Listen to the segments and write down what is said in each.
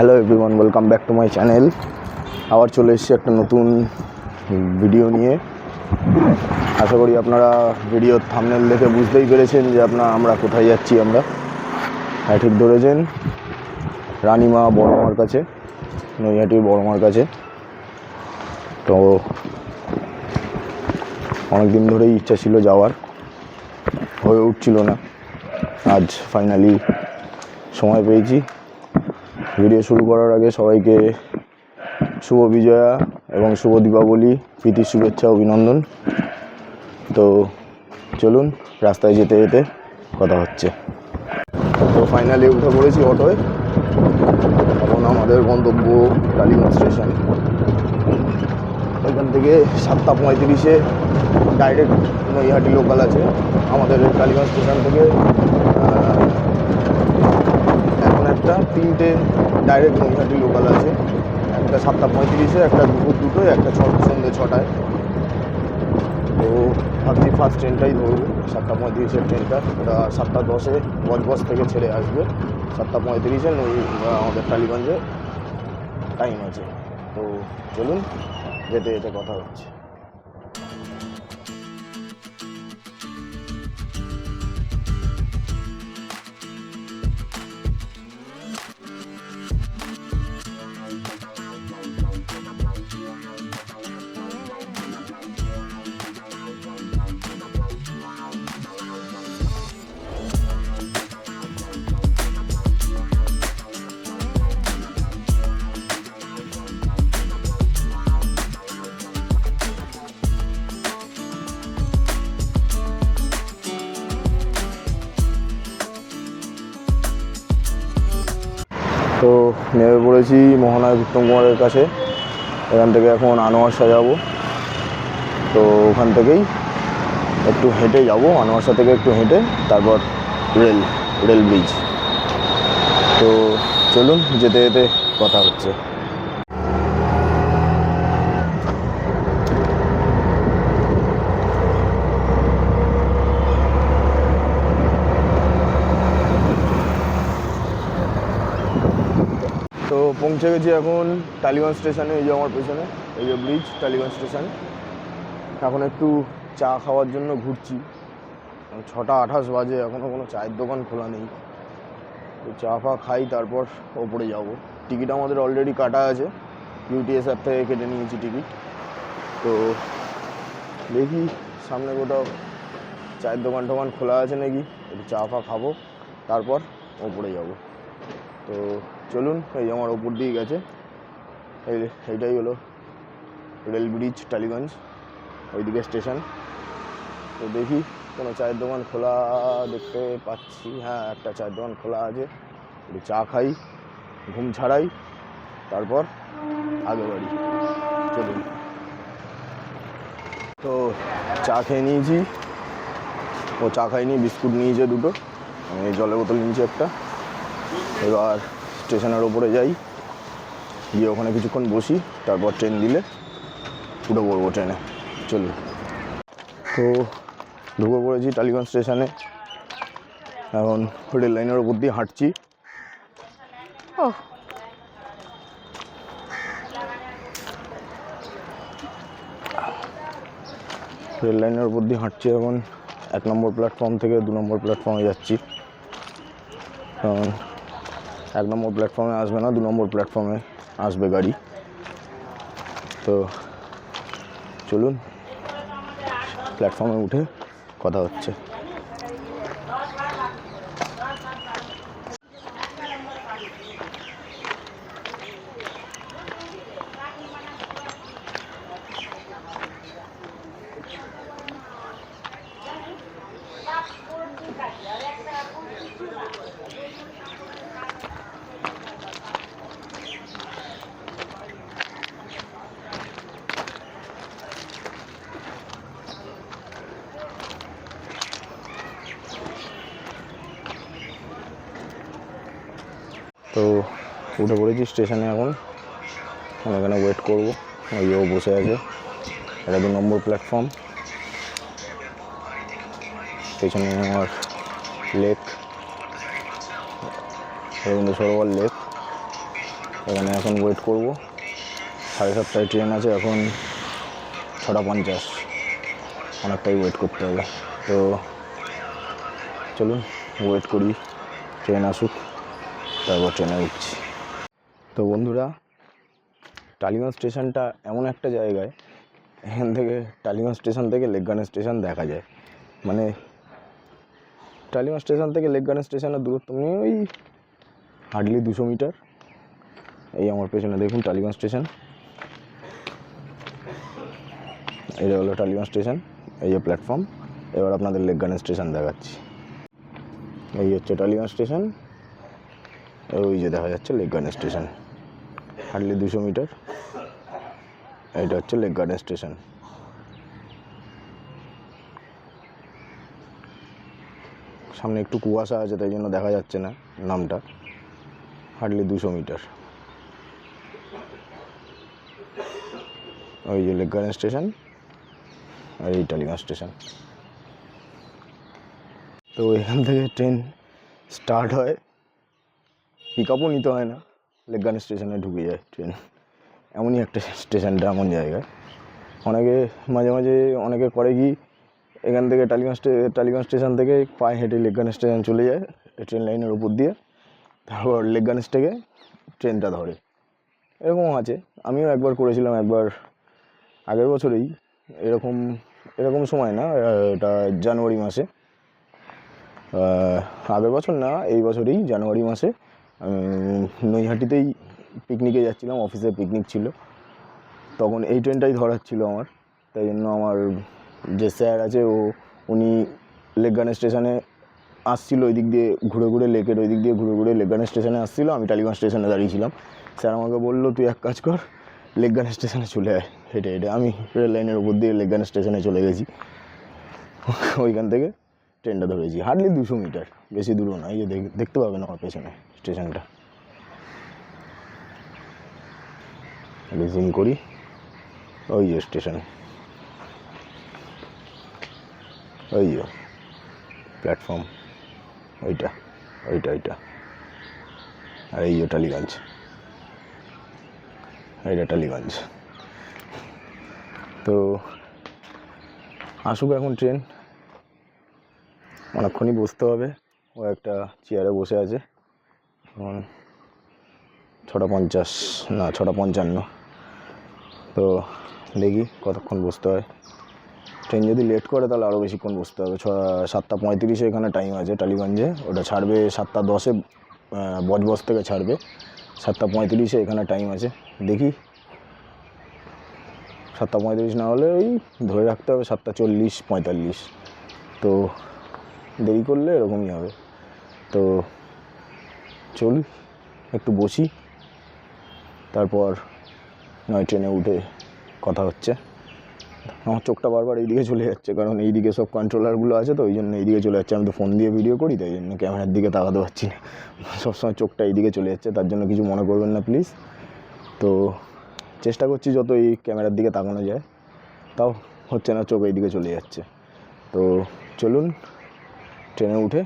Hello everyone welcome back to my channel আবার চলে এসেছি একটা নতুন ভিডিও নিয়ে। আশা করি আপনারা ভিডিওর থামনেল দেখে বুঝতেই পেরেছেন যে আপনার আমরা কোথায় যাচ্ছি আমরা। হ্যাঁ ঠিক ধরেছেন। রানিমা বড়মার কাছে, নৈহাটির বড়মার কাছে। তো অনেক দিন ধরেই ইচ্ছা ছিল যাওয়ার। হয়ে উঠছিল না। আজ ফাইনালি সময় পেয়েছি। ভিডিও শুরু করার আগে সবাইকে শুভ বিজয়া এবং শুভ দীপাবলি প্রীতির শুভেচ্ছা, অভিনন্দন। তো চলুন, রাস্তায় যেতে যেতে কথা হচ্ছে। তো ফাইনালি উঠে পড়েছি অটোয়। এখন আমাদের গন্তব্য টালিগঞ্জ স্টেশন। ওইখান থেকে সাতটা পঁয়ত্রিশে ডাইরেক্ট নৈহাটি লোকাল আছে। আমাদের টালিগঞ্জ স্টেশন থেকে একটা, তিনটে ডাইরেক্ট নৈহাটি লোকাল আছে। একটা সাতটা পঁয়ত্রিশে, একটা দুপুর দুটোয়, একটা ছ সন্ধ্যে ছটায়। তো ভাবছি ফার্স্ট ট্রেনটাই ধরবো। সাতটা পঁয়ত্রিশের ট্রেনটা ওটা সাতটা দশে বজবজ থেকে ছেড়ে আসবে। সাতটা পঁয়ত্রিশে নই আমাদের টালিগঞ্জে টাইম আছে। তো চলুন, যেতে যেতে কথা হচ্ছে। তো নেমে পড়েছি মহানায়ক উত্তম কুমারের কাছে। এখান থেকে এখন আনোয়ারসা যাব তো ওখান থেকেই একটু হেঁটে যাব আনোয়ারসা থেকে একটু হেঁটে তারপর রেল রেল ব্রিজ তো চলুন, যেতে যেতে কথা হচ্ছে তো পৌঁছে গেছি এখন টালিগঞ্জ স্টেশনে, এই যে আমার পেছনে, এই যে ব্রিজ টালিগঞ্জ স্টেশন। এখন একটু চা খাওয়ার জন্য ঘুরছি। ছটা আঠাশ বাজে এখনও কোনো চায়ের দোকান খোলা নেই। তো চা ফা খাই, তারপর ওপরে যাব। টিকিট আমাদের অলরেডি কাটা আছে। ইউটিএস অ্যাপ থেকে কেটে নিয়েছি টিকিট। তো দেখি সামনে কোথাও চায়ের দোকান টোকান খোলা আছে নাকি, একটু চা ফা খাব, তারপর ওপরে যাব। তো চলুন, এই আমার ওপর দিয়ে গেছে। এই এইটাই হলো রেল ব্রিজ, টালিগঞ্জ, ওইদিকে স্টেশন। তো দেখি, কোনো চায়ের দোকান খোলা দেখতে পাচ্ছি। হ্যাঁ একটা চায়ের দোকান খোলা আছে। একটু চা খাই, ঘুম ছাড়াই, তারপর আগে বাড়ি। চলুন। তো চা খেয়ে নিয়েছি। ও চা খাইনি, বিস্কুট নিয়েছে দুটো। আমি জলের বোতল নিয়েছি একটা। এবার স্টেশনের ওপরে যাই। গিয়ে ওখানে কিছুক্ষণ বসি তারপর ট্রেন দিলে উঠে পড়ব ট্রেনে। চলুন। তো ঢুকে পড়েছি টালিগঞ্জ স্টেশনে। এখন রেল লাইনের ওপর দিয়ে হাঁটছি। ও রেল লাইনের ওপর দিয়ে হাঁটছি এখন। এক নম্বর প্ল্যাটফর্ম থেকে দু নম্বর প্ল্যাটফর্মে যাচ্ছি। কারণ এক নম্বর প্ল্যাটফর্মে আসবে না, দু নম্বর প্ল্যাটফর্মে আসবে গাড়ি। তো চলুন প্ল্যাটফর্মে উঠে কথা হচ্ছে। তো উঠে পড়েছি স্টেশনে এখন। এখন ওয়েট করব। ওই বসে আছে। এটা দু নম্বর প্ল্যাটফর্ম পেছনে আমার লেক রবীন্দ্র সরোবর লেক এখানে এখন ওয়েট করব। সাড়ে সাতটায় ট্রেন আছে। এখন ছটা পঞ্চাশ। অনেকটাই ওয়েট করতে হবে। তো চলুন ওয়েট করি। ট্রেন আসুক। তারপর ট্রেনে উঠছি। তো বন্ধুরা, টালিগঞ্জ স্টেশনটা এমন একটা জায়গায়, এখান থেকে টালিগঞ্জ স্টেশন থেকে লেকগান স্টেশন দেখা যায়। মানে টালিগঞ্জ স্টেশন থেকে লেকগান স্টেশনের দূরত্ব নিয়ে ওই হার্ডলি দুশো মিটার। এই আমার পেছনে দেখুন টালিগঞ্জ স্টেশন। এটা হলো টালিগঞ্জ স্টেশন, এই যে প্ল্যাটফর্ম এবার আপনাদের লেকগান স্টেশন দেখাচ্ছি। এই হচ্ছে টালিগঞ্জ স্টেশন। ওই যে দেখা যাচ্ছে লেক গার্ডেন স্টেশন হার্ডলি দুশো মিটার। এটা হচ্ছে লেক গার্ডেন স্টেশন সামনে একটু কুয়াশা আছে, তাই জন্য দেখা যাচ্ছে না নামটা। হার্ডলি দুশো মিটার। ওই যে লেক গার্ডেন স্টেশন আর এই টালিগঞ্জ স্টেশন তো এখান থেকে ট্রেন স্টার্ট হয়। পিক আপও নিতে হয় না। লেকগান স্টেশনে ঢুকে যায় ট্রেন এমনই একটা স্টেশনটা এমন জায়গায় অনেকে মাঝে মাঝে, অনেকে করে কি, এখান থেকে টালিগঞ্জ টালিগঞ্জ স্টেশন থেকে পায়ে হেঁটে লেকগান স্টেশন চলে যায় ট্রেন লাইনের উপর দিয়ে। তারপর লেকগান থেকে ট্রেনটা ধরে। এরকমও আছে। আমিও একবার করেছিলাম একবার, আগের বছরেই। এরকম এরকম সময় না এটা জানুয়ারি মাসে। আগের বছর না, এই বছরেই জানুয়ারি মাসে নৈহাটিতেই পিকনিকে যাচ্ছিলাম অফিসে পিকনিক ছিল। তখন এই ট্রেনটাই ধরার ছিল আমার। তাই জন্য আমার যে স্যার আছে, ও, উনি লেকগান স্টেশনে আসছিল ওই দিক দিয়ে ঘুরে ঘুরে লেকের ওই দিক দিয়ে ঘুরে ঘুরে লেকগান স্টেশনে আসছিল। আমি টালিগঞ্জ স্টেশনে দাঁড়িয়েছিলাম স্যার আমাকে বলল, তুই এক কাজ কর লেকগান স্টেশনে চলে আয়। হেঁটে হেঁটে আমি রেল লাইনের উপর দিয়ে লেকগান স্টেশনে চলে গেছি। ওইখান থেকে ট্রেনটা ধরেছি। হার্ডলি দুশো মিটার, বেশি দূরও না, এই যে দেখ- দেখতে পাবেন আমার পেছনে। স্টেশনটা। জুম করি, ওই যে স্টেশন। ওই যে প্ল্যাটফর্ম ওইটা ওইটা ওইটা। আর এই যে টালিগঞ্জ। এইটা টালিগঞ্জ। তো আসুক এখন ট্রেন। অনেকক্ষণই বসতে হবে। ও একটা চেয়ারে বসে আছে। ছটা পঞ্চাশ, না, ছটা পঞ্চান্ন। তো দেখি কতক্ষণ বসতে হয়। ট্রেন যদি লেট করে তাহলে আরও বেশিক্ষণ বসতে হবে। ছ, সাতটা পঁয়ত্রিশে এখানে টাইম আছে টালিগঞ্জে। ওটা ছাড়বে সাতটা দশে বজবজ থেকে ছাড়বে। সাতটা পঁয়ত্রিশে এখানে টাইম আছে। দেখি। সাতটা পঁয়ত্রিশ না হলে ওই ধরে রাখতে হবে সাতটা চল্লিশ, পঁয়তাল্লিশ। তো দেরি করলে এরকমই হবে। তো চলুন একটু বসি। তারপর নয় ট্রেনে উঠে কথা হচ্ছে। আমার চোখটা বারবার এইদিকে চলে যাচ্ছে, কারণ এইদিকে সব কন্ট্রোলারগুলো আছে তো ওই জন্য এইদিকে চলে যাচ্ছে। আমি তো ফোন দিয়ে ভিডিও করি, তাই জন্য ক্যামেরার দিকে তাকাতে পারছি না। সবসময় চোখটা এইদিকে চলে যাচ্ছে, তার জন্য কিছু মনে করবেন না প্লিজ তো চেষ্টা করছি যত এই ক্যামেরার দিকে তাকানো যায়। তাও হচ্ছে না, চোখ এইদিকে চলে যাচ্ছে। তো চলুন, ট্রেনে উঠে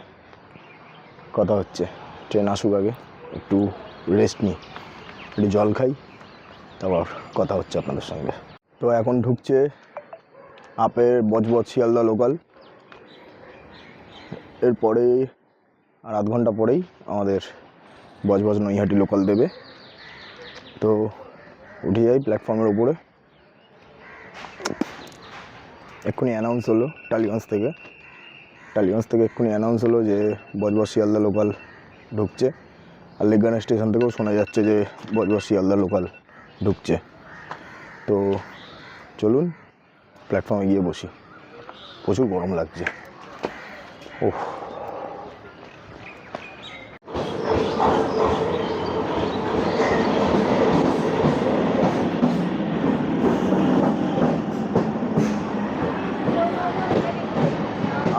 কথা হচ্ছে। ট্রেন আসুক আগে, একটু রেস্ট নিই, একটু জল খাই, তারপর কথা হচ্ছে আপনাদের সঙ্গে। তো এখন ঢুকছে আপের বজবজ শিয়ালদা লোকাল এরপরে আর আধ ঘণ্টা পরেই আমাদের বজবজ নৈহাটি লোকাল দেবে। তো উঠে যাই প্ল্যাটফর্মের উপরে। এক্ষুনি অ্যানাউন্স হলো টালিগঞ্জ থেকে। টালিগঞ্জ থেকে এক্ষুনি অ্যানাউন্স হলো যে বজবজ শিয়ালদা লোকাল ঢুকছে। আর লেগানা স্টেশন থেকেও শোনা যাচ্ছে যে বজবজ শিয়ালদা লোকাল ঢুকছে। তো চলুন প্ল্যাটফর্মে গিয়ে বসি। প্রচুর গরম লাগছে।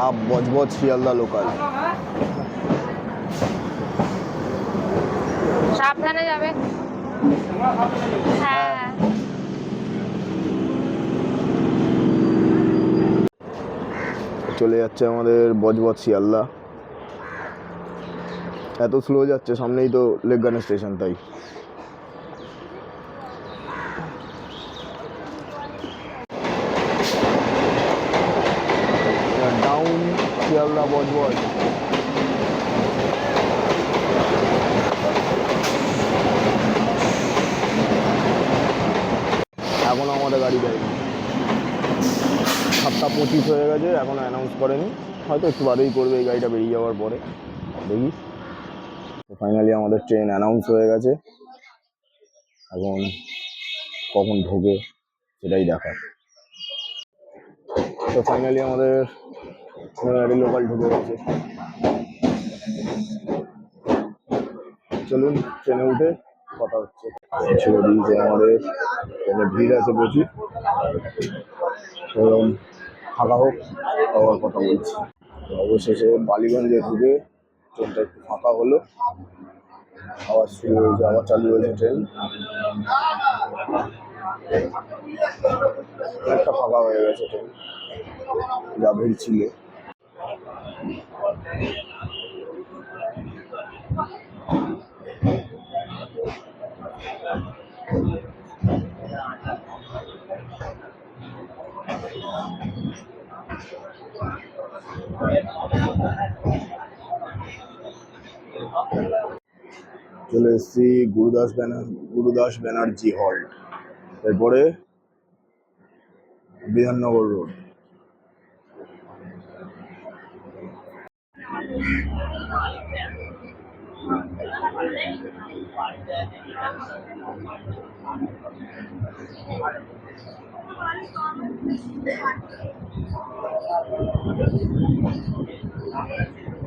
আপ বজবজ শিয়ালদা লোকাল সাবধানে যাবে। হ্যাঁ। চলে যাচ্ছে আমাদের বজবজ শিয়াল্লা এত স্লো যাচ্ছে, সামনেই তো লেকগান স্টেশন তাই। ডাউন শিয়ালদা বজবজ। এখনও আমাদের গাড়ি দেয়নি। সাতটা পঁচিশ হয়ে গেছে এখনও অ্যানাউন্স করেনি। হয়তো একটু বাদেই করবে এই গাড়িটা বেরিয়ে যাওয়ার পরে। দেখি। তো ফাইনালি আমাদের ট্রেন অ্যানাউন্স হয়ে গেছে। এখন কখন ঢোকে সেটাই দেখার। তো ফাইনালি আমাদের নৈহাটি লোকাল ঢুকে গেছে। চলুন ট্রেনে উঠে কথা হচ্ছে। ছেড়ে দিয়েছে আমাদের ট্রেনে ভিড় আছে প্রচুর। এবং ফাঁকা হোক আবার কথা বলছি। অবশেষে বালিগঞ্জে ঢুকে ট্রেনটা একটু ফাঁকা হলো। আবার শুরু হয়েছে, আবার চালু হয়েছে ট্রেন। একটা ফাঁকা হয়ে গেছে ট্রেন। যা ভিড় ছিল। চলে এসেছি গুরুদাস ব্যানার গুরুদাস ব্যানার্জি হল। এরপরে বিধাননগর রোড।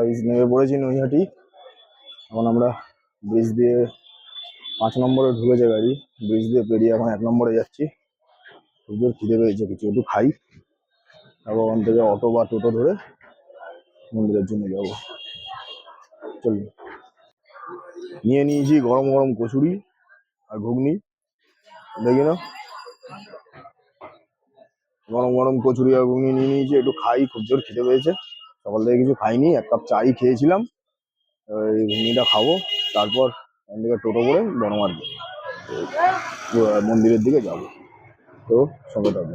গাইজ নেমে পড়েছি নৈহাটি। এখন আমরা ব্রিজ দিয়ে পাঁচ নম্বরে ঢুকেছে গাড়ি। ব্রিজ দিয়ে পেরিয়ে এখন এক নম্বরে যাচ্ছি। জোর খিদে পেয়েছে, কিছু একটু খাই। তারপর ওখান থেকে অটো বা টোটো ধরে মন্দিরের জন্য যাব। চলুন নিয়ে নিয়েছি গরম গরম কচুরি আর ঘুগনি। দেখি না গরম গরম কচুরি আর ঘুগনি নিয়ে নিয়েছি, একটু খাই, খুব জোর খিদে পেয়েছে। সকাল থেকে কিছু খাইনি, এক কাপ চাই খেয়েছিলাম। ঘুগনিটা খাব, তারপর এখান থেকে টোটো করে বনমার্গে, মন্দিরের দিকে যাব। তো সঙ্গে থাকবে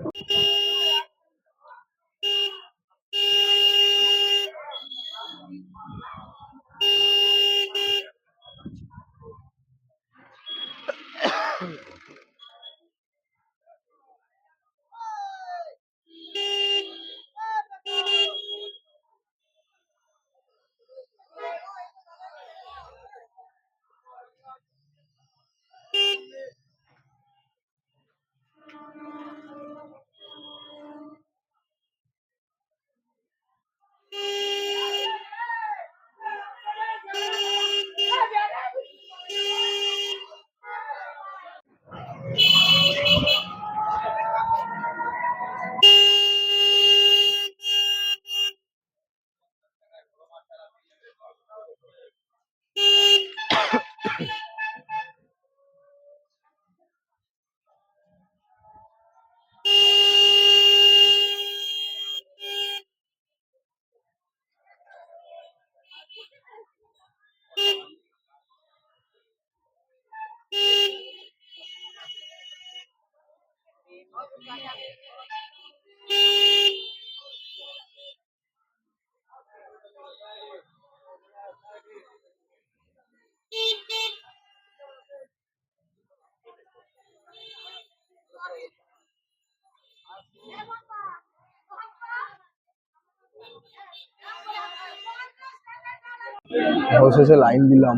অবশেষে লাইন দিলাম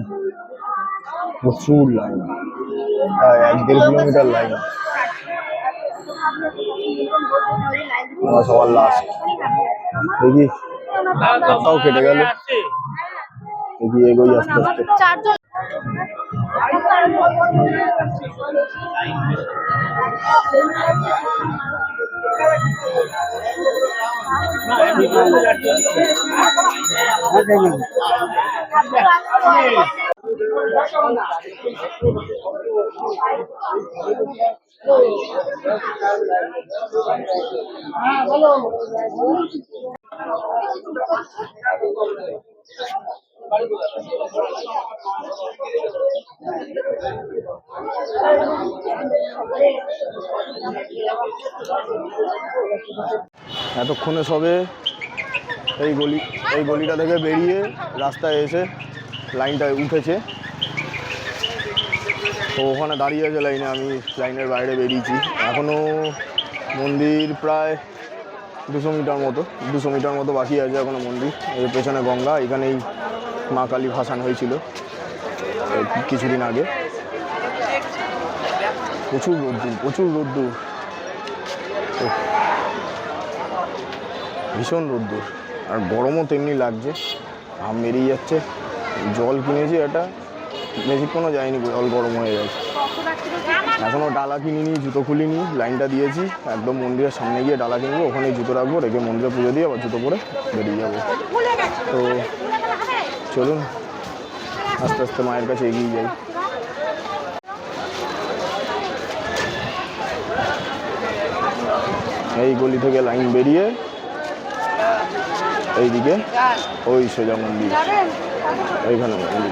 প্রচুর লাইন প্রায় এক দেড় কিলোমিটার লাইন আমার সবার লাস্ট দেখি রাস্তাও কেটে গেল এগিয়ে এগোই আস্তে আস্তে চারজন হ্যাঁ বলো এতক্ষণে সবে এই গলি, এই গলিটা থেকে বেরিয়ে রাস্তায় এসে লাইনটা উঠেছে। তো ওখানে দাঁড়িয়ে আছে লাইনে, আমি লাইনের বাইরে বেরিয়েছি। এখনও মন্দির প্রায় দুশো মিটার মতো, দুশো মিটার মতো বাকি আছে এখনও মন্দির। এর পেছনে গঙ্গা, এখানেই মা কালী ভাসান হয়েছিল কিছুদিন আগে। প্রচুর রোদ্দুর প্রচুর রোদ্দুর। ভীষণ রোদ্দুর। আর গরমও তেমনি লাগছে ঘাম বেরিয়ে যাচ্ছে। জল কিনেছি এটা বেশিক্ষণও যায়নি জল গরম হয়ে গেছে। এখনও ডালা কিনিনি, জুতো খুলিনি, লাইনটা দিয়েছি, একদম মন্দিরের সামনে গিয়ে ডালা কিনবো ওখানে জুতো রাখব, রেখে মন্দিরে পুজো দিয়ে আবার জুতো পরে বেরিয়ে যাব। তো চলুন, আস্তে আস্তে মায়ের কাছে এগিয়ে যাই। এই গলি থেকে লাইন বেরিয়ে এইদিকে ওই সোজা মন্দির, এইখানে মন্দির।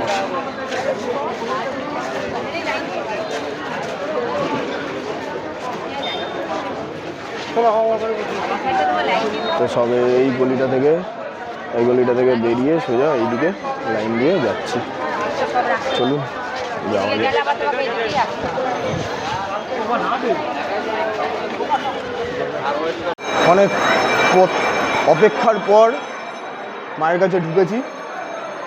তো সবে এই গলিটা থেকে, এই গলিটা থেকে বেরিয়ে সোজা এইদিকে লাইন দিয়ে যাচ্ছি। চলুন, যাওয়া যাক। অনেক অপেক্ষার পর মায়ের কাছে ঢুকেছি,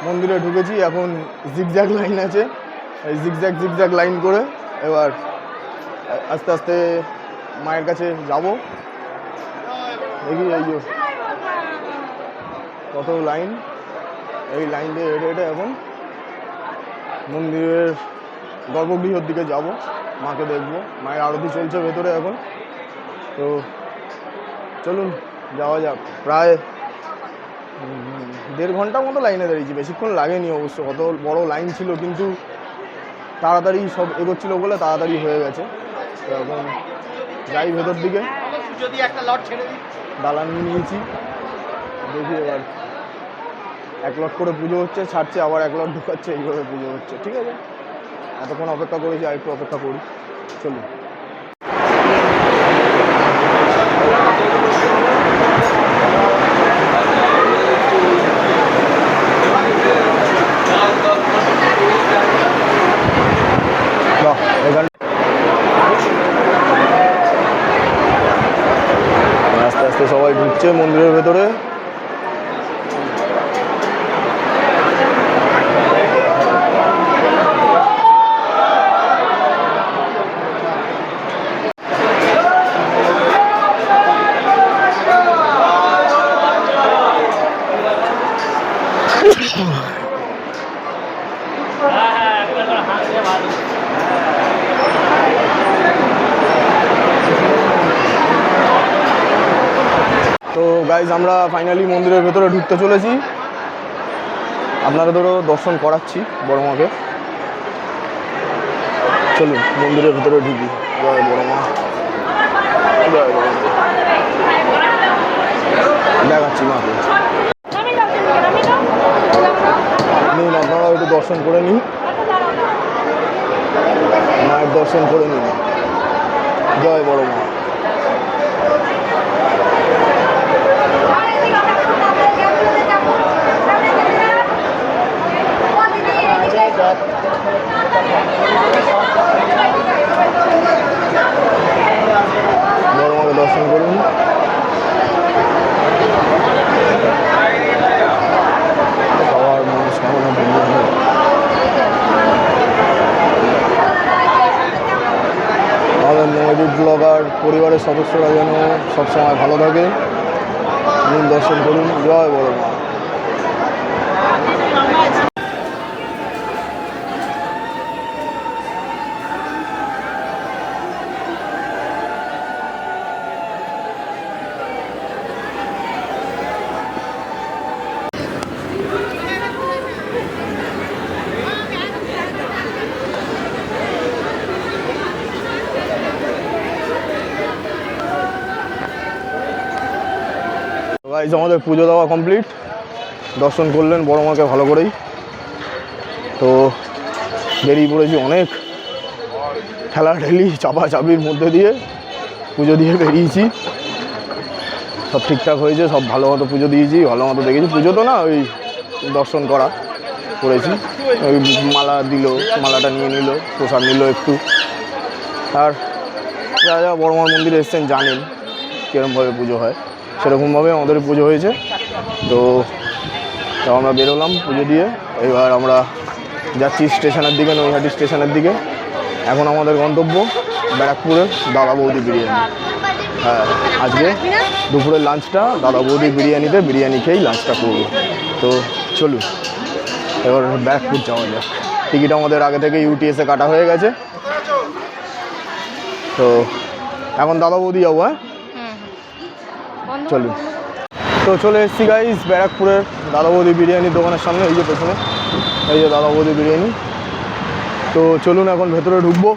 মন্দিরে ঢুকেছি, এখন জিগজ্যাগ লাইন আছে। এই জিগজ্যাগ জিগজ্যাগ লাইন করে এবার আস্তে আস্তে মায়ের কাছে যাব। দেখি, এই কত লাইন। এই লাইন দিয়ে হেঁটে হেঁটে এখন মন্দিরের গর্ভগৃহর দিকে যাব। মাকে দেখব। মায়ের আরতি চলছে ভেতরে এখন। তো চলুন, যাওয়া যাক। প্রায় দেড় ঘণ্টা মতো লাইনে দাঁড়িয়েছি। বেশিক্ষণ লাগেনি অবশ্য। কত বড় লাইন ছিল, কিন্তু তাড়াতাড়ি সব এগোচ্ছিল বলে তাড়াতাড়ি হয়ে গেছে। তো এখন যাই ভেতর দিকে। যদি একটা লট ছেড়ে দিই। দালান নিয়েছি। দেখি এবার। এক লট করে পুজো হচ্ছে ছাড়ছে আবার এক লট ঢুকাচ্ছে এইভাবে পুজো হচ্ছে ঠিক আছে? এতক্ষণ অপেক্ষা করেছি আর একটু অপেক্ষা করি। চলুন বাহ, এখানে আস্তে আস্তে সবাই ঢুকছে মন্দিরের ভেতরে তো গাইজ আমরা ফাইনালি মন্দিরের ভেতরে ঢুকতে চলেছি। আপনারা ধরো দর্শন করাচ্ছি বড় মাকে চলুন, মন্দিরের ভেতরে ঢুকি। জয় বড় মা দেখাচ্ছি মাকে। নিন, আপনারাও একটু দর্শন করে নিন। মায়ের দর্শন করে নিন। জয় বড় মা বড় মাকে দর্শন করুন সবার মনস্কামনা পূর্ণ হোক। আমাদের নবদ্বীপ ব্লগার পরিবারের সদস্যরা যেন সবসময় ভালো থাকে। দর্শন করুন জয় বড়। গাইজ আমাদের পুজো দেওয়া কমপ্লিট দর্শন করলেন, বড় মাকে ভালো করেই। তো বেরিয়ে পড়েছি অনেক। ঠেলাঠেলি চাপাচাপির মধ্যে দিয়ে পুজো দিয়ে বেরিয়েছি। সব ঠিকঠাক হয়েছে, সব ভালো মতো পুজো দিয়েছি, ভালো মতো দেখেছি। পুজো তো না, ওই দর্শন করা করেছি। ওই মালা দিল, মালাটা নিয়ে নিল, প্রসাদ নিল একটু। আর যারা যারা বড়মার মন্দিরে এসছেন জানেন কীরকমভাবে পুজো হয়। সেরকমভাবে আমাদের পুজো হয়েছে। তো তো আমরা বেরোলাম পুজো দিয়ে। এবার আমরা যাচ্ছি স্টেশনের দিকে, নৈহাটি স্টেশনের দিকে। এখন আমাদের গন্তব্য ব্যারাকপুরের দাদা বৌদি বিরিয়ানি। হ্যাঁ আজকে দুপুরের লাঞ্চটা দাদা বৌদি বিরিয়ানিতে, বিরিয়ানি খেয়েই লাঞ্চটা করব। তো চলুন, এবার ব্যারাকপুর যাওয়া যাক। টিকিট আমাদের আগে থেকে ইউটিএসে কাটা হয়ে গেছে। তো এখন দাদা বৌদি যাব হ্যাঁ? চলুন তো চলে এসেছি গাইস ব্যারাকপুরের দাদা বৌদি বিরিয়ানির দোকানের সামনে, এই যে পেছনে। এই যে দাদা বৌদি বিরিয়ানি। তো চলুন এখন ভেতরে ঢুকবো।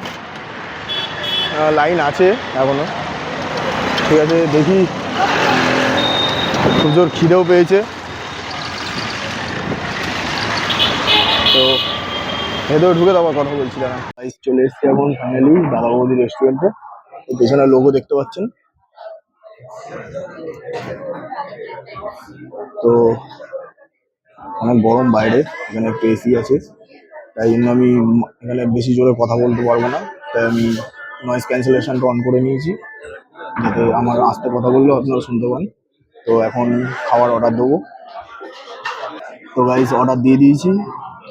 লাইন আছে এখনও। ঠিক আছে, দেখি। খুব খিদেও পেয়েছে। তো ভেতরে ঢুকে তারপর কথা বলছিলাম গাইস চলে এসেছি এখন ফাইনালি দাদা বৌদি রেস্টুরেন্টে পেছনে লোগো দেখতে পাচ্ছেন। তো অনেক গরম বাইরে, এখানে একটু এসি আছে। তাই জন্য আমি এখানে বেশি জোরে কথা বলতে পারব না। তাই আমি নয়েজ ক্যান্সেলেশনটা অন করে নিয়েছি। যাতে আমার আস্তে কথা বললেও আপনারা শুনতে পান। তো এখন খাবার অর্ডার দেবো। তো গাইস অর্ডার দিয়ে দিয়েছি।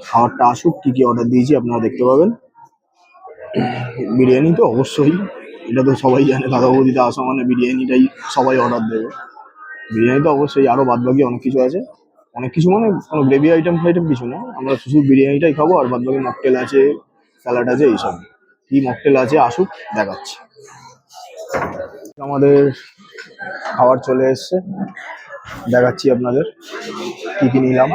খাবারটা আসুক, কী কী অর্ডার দিয়েছি আপনারা দেখতে পাবেন। বিরিয়ানি তো অবশ্যই। এটা তো সবাই জানে, দাদা বৌদিতে আসা মানে বিরিয়ানিটাই সবাই অর্ডার দেবে। বিরিয়ানি তো অবশ্যই আরও বাদ বাকি অনেক কিছু আছে। অনেক কিছু মানে কোনো গ্রেভি আইটেম ফাইটেম কিছু না। আমরা শুধু বিরিয়ানিটাই খাব আর বাদ বাকি মকটেল আছে স্যালাড আছে, এইসব। কি মকটেল আছে আসুক, দেখাচ্ছি। আমাদের খাবার চলে এসছে। দেখাচ্ছি আপনাদের কী কী নিলাম।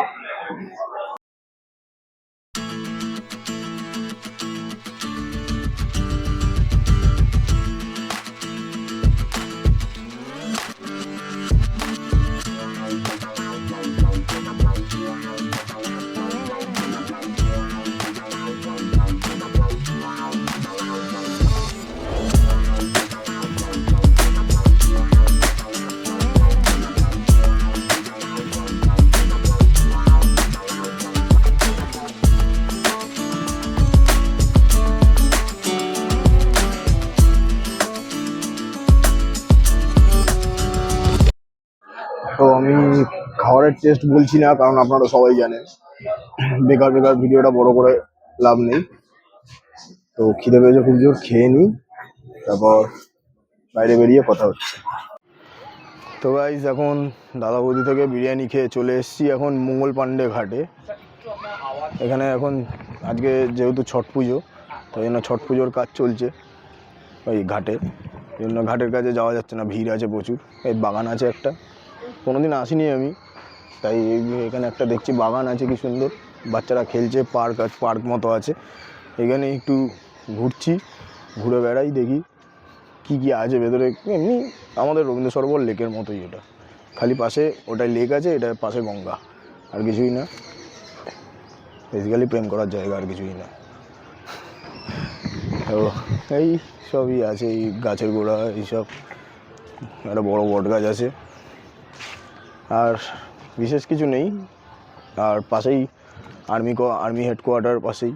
খাবারের টেস্ট বলছি না, কারণ আপনারা সবাই জানেন। বেকার বেকার ভিডিওটা বড় করে লাভ নেই। তো খিদে পেয়েছে খুব জোর, খেয়ে নিই, তারপর বাইরে বেরিয়ে কথা হচ্ছে। তো গাইজ এখন দাদা বৌদি থেকে বিরিয়ানি খেয়ে চলে এসেছি এখন মঙ্গল পাণ্ডে ঘাটে। এখানে এখন আজকে যেহেতু ছট পুজো, তাই জন্য ছট পুজোর কাজ চলছে ওই ঘাটে। জন্য ঘাটের কাছে যাওয়া যাচ্ছে না, ভিড় আছে প্রচুর। এই বাগান আছে একটা। কোনোদিন আসিনি আমি। তাই এখানে একটা দেখছি বাগান আছে, কি সুন্দর। বাচ্চারা খেলছে, পার্ক আছে পার্ক মতো আছে। এখানে একটু ঘুরছি, ঘুরে বেড়াই, দেখি কি কি আছে ভেতরে। এমনি আমাদের রবীন্দ্র সরোবর লেকের মতোই ওটা। খালি পাশে ওটাই লেক আছে, এটার পাশে গঙ্গা। আর কিছুই না। বেসিক্যালি প্রেম করার জায়গা, আর কিছুই না। তো এই সবই আছে, এই গাছের গোড়া, এইসব। একটা বড় বট গাছ আছে। আর বিশেষ কিছু নেই। আর পাশেই আর্মি আর্মি হেডকোয়ার্টার পাশেই।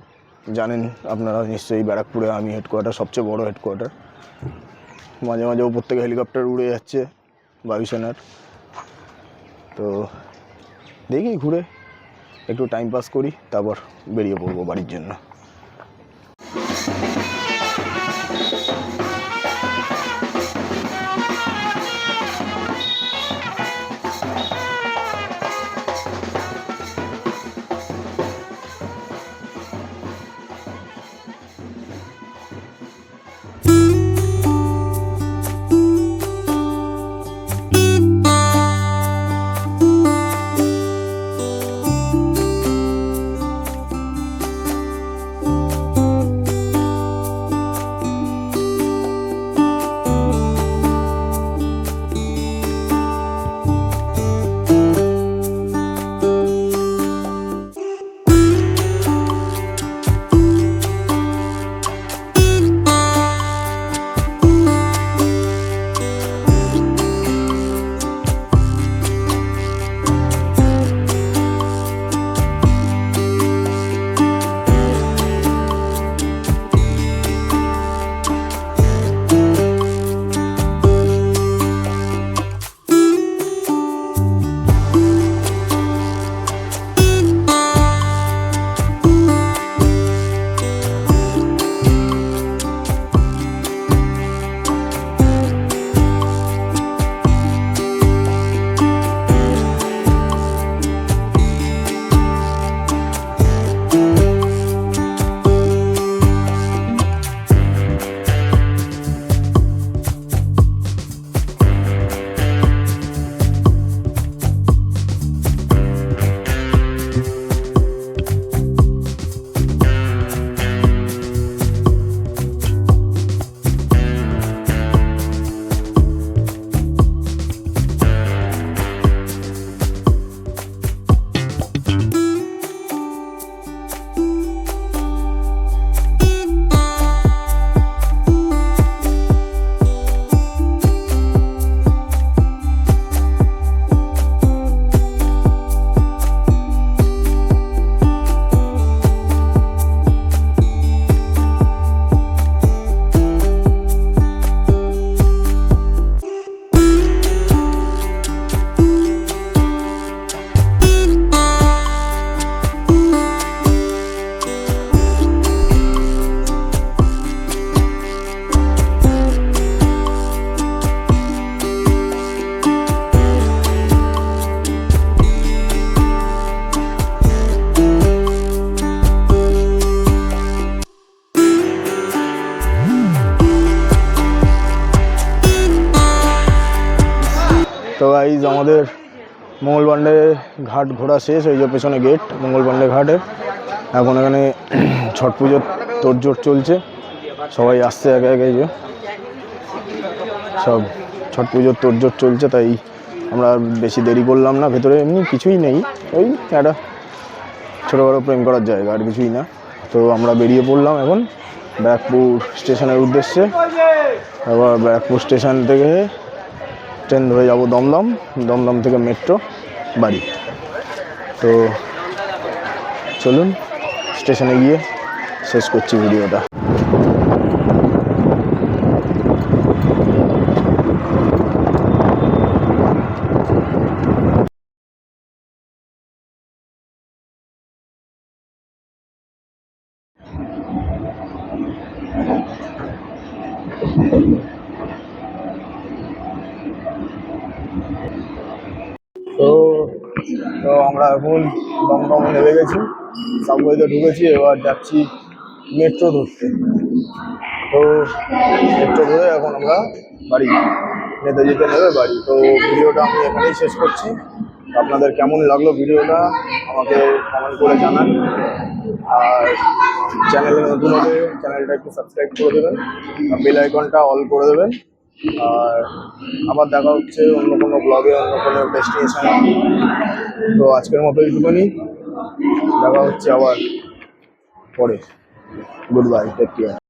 জানেন আপনারা নিশ্চয়ই ব্যারাকপুরে আর্মি হেডকোয়ার্টার সবচেয়ে বড় হেডকোয়ার্টার মাঝে মাঝে উপর থেকে হেলিকপ্টার উড়ে যাচ্ছে বায়ুসেনার তো দেখি ঘুরে, একটু টাইম পাস করি, তারপর বেরিয়ে পড়ব বাড়ির জন্য। মঙ্গলবান্ডে ঘাট ঘোরা শেষ ওই যে পেছনে গেট মঙ্গলবান্ডে ঘাটে। এখন এখানে ছট পুজোর তোড়জোড় চলছে। সবাই আসছে একে একে যে। সব ছট পুজোর তোড়জোড় চলছে, তাই আমরা বেশি দেরি করলাম না ভেতরে। এমনি কিছুই নেই। ওই একটা ছোটো বড়ো প্রেম করার জায়গা, আর কিছুই না। তো আমরা বেরিয়ে পড়লাম এখন ব্যারাকপুর স্টেশনের উদ্দেশ্যে। এবার ব্যারাকপুর স্টেশন থেকে ট্রেন ধরে যাব দমদম। দমদম থেকে মেট্রো বাড়ি। তো চলুন স্টেশনে গিয়ে শেষ করছি ভিডিওটা তো তো আমরা এখন দমদম নেমে গেছি। সাবওয়েতে ঢুকেছি, এবার যাচ্ছি মেট্রো ধরতে। তো মেট্রো ধরে এখন আমরা বাড়ি নেতাজিতে নেবে বাড়ি। তো ভিডিওটা আমি এখানেই শেষ করছি। আপনাদের কেমন লাগল ভিডিওটা, আমাকে কমেন্ট করে জানান। আর চ্যানেলে নতুন হলে চ্যানেলটা একটু সাবস্ক্রাইব করে দেবেন বেল আইকনটা অল করে দেবেন। আর আবার দেখা হচ্ছে অন্য কোনো ব্লগে অন্য কোনো ডেস্টিনেশনে তো আজকের মতো এইটুকুনি। দেখা হচ্ছে আবার পরে। Good bye take care